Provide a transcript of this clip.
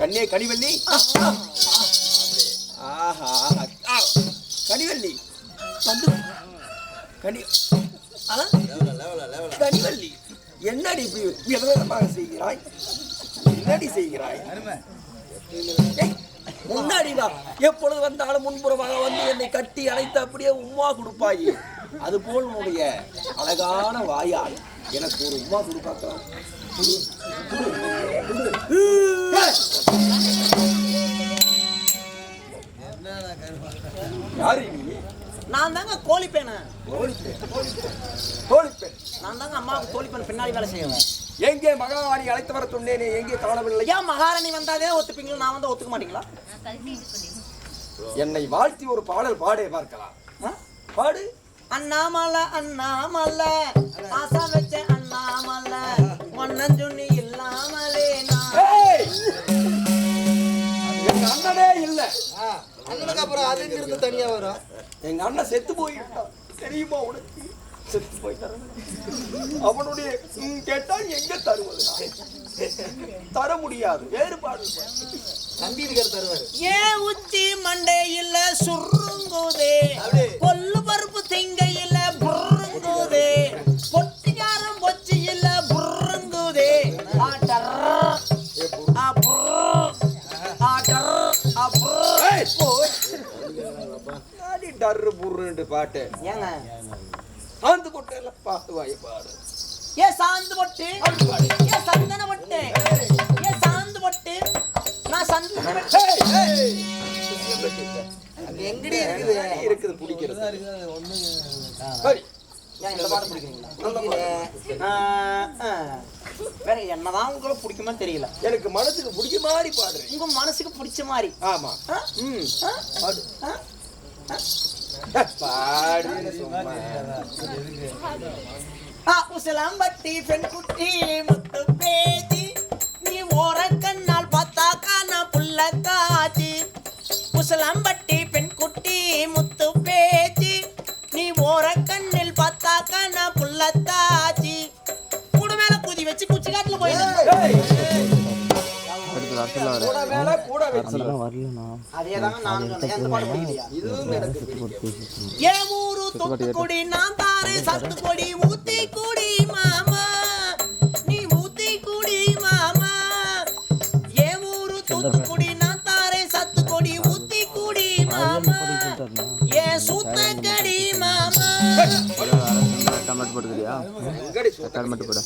கண்ணே கனிவள்ளி. ஆஹா ஆ, கனிவள்ளி. வந்து கனி ஆ? கனிவள்ளி. என்னடி இப்படி விதவிதமாக செய்கிறாய்? என்னடி செய்கிறாய்? முன்னாடிதான் முன்னாடி எப்பொழுது வந்தாலும் முன்புறமாக வந்து என்னை கட்டி அழைத்து அப்படியே உம்மா கொடுப்பாயி. அது போல் உன்னுடைய அழகான வாயால் எனக்கு ஒரு உம்மா கொடுப்பாக்கலாம் யாரு நீ நான் தாங்க கோழிப்பேனு. கோழிப்பெண் நான் தாங்க அம்மாவுக்கு கோழிப்பேன் பின்னாடி வேலை செய்வேன். எங்கே மகாவாணி அழைத்து வர சொன்னேனே எங்கே காணவில்லை? ஏன் மகாராணி வந்தாதே ஒத்துப்பீங்களா? நான் வந்து ஒத்துக்க மாட்டீங்களா? என்னை வாழ்த்தி ஒரு பாடல் பாடே பார்க்கலாம்? பாடு. அண்ணாமலை அண்ணாமலை ஆசா வச்ச அண்ணாமலை ஒன்னஞ்சுண்ணி இல்லாமலே நான்! எங்க அண்ணனே இல்ல. அண்ணனுக்கு அப்புறம் அது இருந்து தனியா வரும். எங்க அண்ணன் செத்து போயிட்டான். தெரியுமா உனக்கு? செத்து போயிட்டான். அவனுடைய கேட்டால் எங்க தருவது? தர முடியாது. வேறுபாடு தம்பி இருக்கிற தருவாரு. ஏன் உச்சி மண்டையில சுருங்குதே? அடி டர்ரு புர்ருன்னு பாட்டு. ஏங்க? சாந்து கொட்டையில பாட்டு வாய் பாடு. ஏ சாந்து பொட்டு? ஏ சந்தன பொட்டு? ஏ சாந்து பொட்டு? நான் சந்தன பொட்டு. எங்கடி இருக்குது? இருக்குது பிடிக்கிறது? சரி. வேற என்னதான் உங்களுக்கு பிடிக்குமா தெரியல. எனக்கு மனசுக்கு பிடிக்க மாதிரி பாடுறேன். உங்க மனசுக்கு பிடிச்ச மாதிரி ஆமா? ம் ஆ? பாடு ஆ? பாடு சும்மா ஆ, உசிலம்பட்டி பெண் குட்டி முத்து பேச்சு வர சொல்ல வர அதெல்லாம் வரலண்ணா தொட்டுக்குடி நான் தாரே சத்து கொடி ஊத்தி குடி மாமா நீ ஊத்தி குடி மாமா ஏ ஊரு தொத்துக்குடி நான் தாரே சத்து கொடி ஊத்தி குடி மாமா ஏ சூத்த கடி மாமா டமாட்டோ போட்டுக்கிறியா டமாட்டோ போட